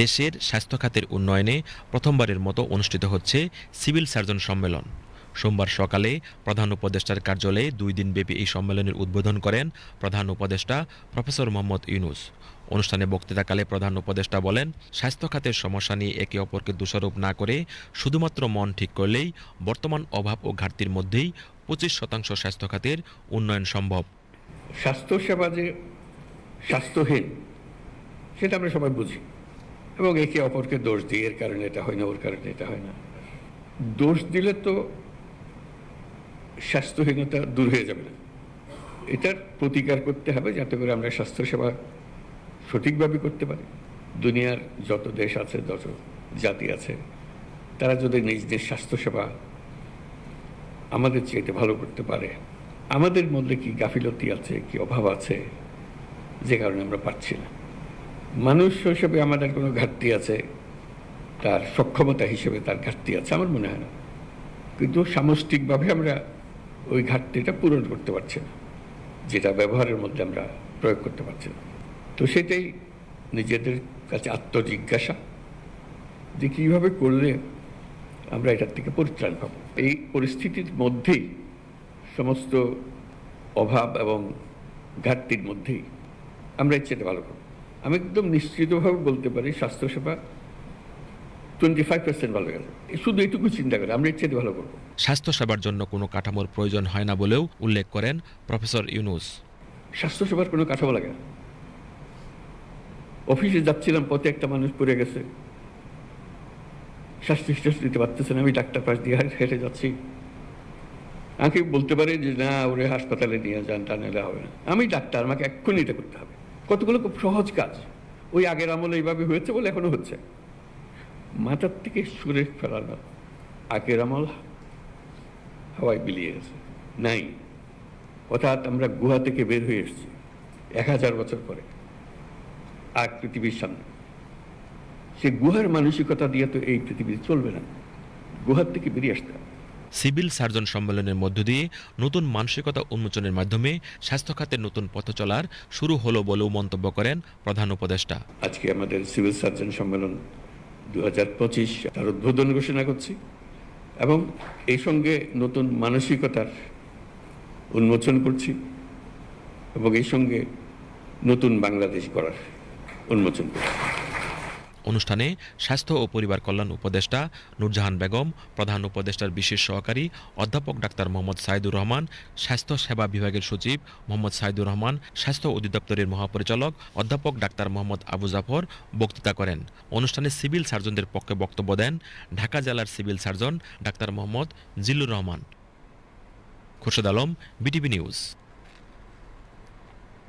দেশের স্বাস্থ্য খাতের উন্নয়নে প্রথমবারের মতো অনুষ্ঠিত হচ্ছে সিভিল সার্জন সম্মেলন। সোমবার সকালে প্রধান উপদেষ্টার কার্যালয়ে দুই দিনব্যাপী এই সম্মেলনের উদ্বোধন করেন প্রধান উপদেষ্টা প্রফেসর মোহাম্মদ ইউনুস। অনুষ্ঠানে বক্তৃতাকালে প্রধান উপদেষ্টা বলেন, স্বাস্থ্য খাতের সমস্যা নিয়ে একে অপরকে দোষারোপ না করে শুধুমাত্র মন ঠিক করলেই বর্তমান অভাব ও ঘাটতির মধ্যেই পঁচিশ শতাংশ স্বাস্থ্য খাতের উন্নয়ন সম্ভব। স্বাস্থ্যসেবা যে স্বাস্থ্যহীন, সেটা আমরা সবাই বুঝি। এবং একে অপরকে দোষ দিই এর কারণে এটা হয় না, ওর কারণে এটা হয় না। দোষ দিলে তো স্বাস্থ্যহীনতা দূর হয়ে যাবে না। এটার প্রতিকার করতে হবে যাতে করে আমরা স্বাস্থ্যসেবা সঠিকভাবে করতে পারি। দুনিয়ার যত দেশ আছে, যত জাতি আছে, তারা যদি নিজ নিজ স্বাস্থ্যসেবা আমাদের চেয়ে ভালো করতে পারে, আমাদের মধ্যে কি গাফিলতি আছে, কি অভাব আছে, যে কারণে আমরা পাচ্ছি না। মানুষ হিসেবে আমাদের কোনো ঘাটতি আছে, তার সক্ষমতা হিসেবে তার ঘাটতি আছে, আমার মনে হয় না। কিন্তু সামষ্টিকভাবে আমরা ওই ঘাটতিটা পূরণ করতে পারছি না, যেটা ব্যবহারের মধ্যে আমরা প্রয়োগ করতে পারছি না। তো সেটাই নিজেদের কাছে আত্মজিজ্ঞাসা, যে কীভাবে করলে আমরা এটার থেকে পরিত্রাণ পাব। এই পরিস্থিতির মধ্যেই সমস্ত অভাব এবং ঘাটতির মধ্যেই আমরা চেয়ে ভালো করব। আমি একদম নিশ্চিতভাবে বলতে পারি স্বাস্থ্যসেবা টোয়েন্টি ফাইভ পার্সেন্ট ভালো গেছে। শুধু এটুকু চিন্তা করে আমরা চেয়ে ভালো করব। স্বাস্থ্যসেবার জন্য কোনো কাঠামোর প্রয়োজন হয় না বলেও উল্লেখ করেন প্রফেসর ইউনুস। স্বাস্থ্যসেবার কোনো কাঠামো লাগে না। অফিসে যাচ্ছিলাম পথে একটা মানুষ পড়ে গেছে। শ্বাস নিঃশ্বাস নিতে পারতেছে না আমি ডাক্তার পাশ দিয়ে হেঁটে যাচ্ছি। আমাকে বলতে পারে যে না ওরে হাসপাতালে নিয়ে যান টা নিলে হবে না। আমি ডাক্তার আমাকে এক্ষুনি এটা করতে হবে। কতগুলো খুব সহজ কাজ। ওই আগের আমলে এইভাবে হয়েছে বলে এখনও হচ্ছে। মাথার থেকে সুরে ফেলানো আগের আমল হাওয়ায় বিলিয়ে গেছে। নাই। অর্থাৎ আমরা গুহা থেকে বের হয়ে এসেছি। এক হাজার বছর পরে। আর পৃথিবীর সামনে। সে গুহার মানসিকতা দিয়ে তো এই পৃথিবী চলবে না। গুহার থেকে বেরিয়ে আসতে হবে। সিভিল সার্জন সম্মেলনের মধ্য দিয়ে নতুন মানসিকতা উন্মোচনের মাধ্যমে স্বাস্থ্য খাতের নতুন পথ চলার শুরু হলো বলেও মন্তব্য করেন প্রধান উপদেষ্টা। আজকে আমাদের সিভিল সার্জন সম্মেলন দু হাজার পঁচিশ তার উদ্বোধন ঘোষণা করছি এবং এই সঙ্গে নতুন মানসিকতার উন্মোচন করছি এবং এই সঙ্গে নতুন বাংলাদেশ গড়ার উন্মোচন করছি। অনুষ্ঠানে স্বাস্থ্য ও পরিবার কল্যাণ উপদেষ্টা নুরজাহান বেগম, প্রধান উপদেষ্টার বিশেষ সহকারী অধ্যাপক ডাক্তার মোহাম্মদ সাইদুর রহমান, স্বাস্থ্য সেবা বিভাগের সচিব মোহাম্মদ সাইদুর রহমান, স্বাস্থ্য অধিদপ্তরের মহাপরিচালক অধ্যাপক ডাক্তার মোহাম্মদ আবু জাফর বক্তৃতা করেন। অনুষ্ঠানে সিভিল সার্জনদের পক্ষে বক্তব্য দেন ঢাকা জেলার civil surgeon doctor Mohammad Zillur Rahman. Khurshed Alam, BTV news.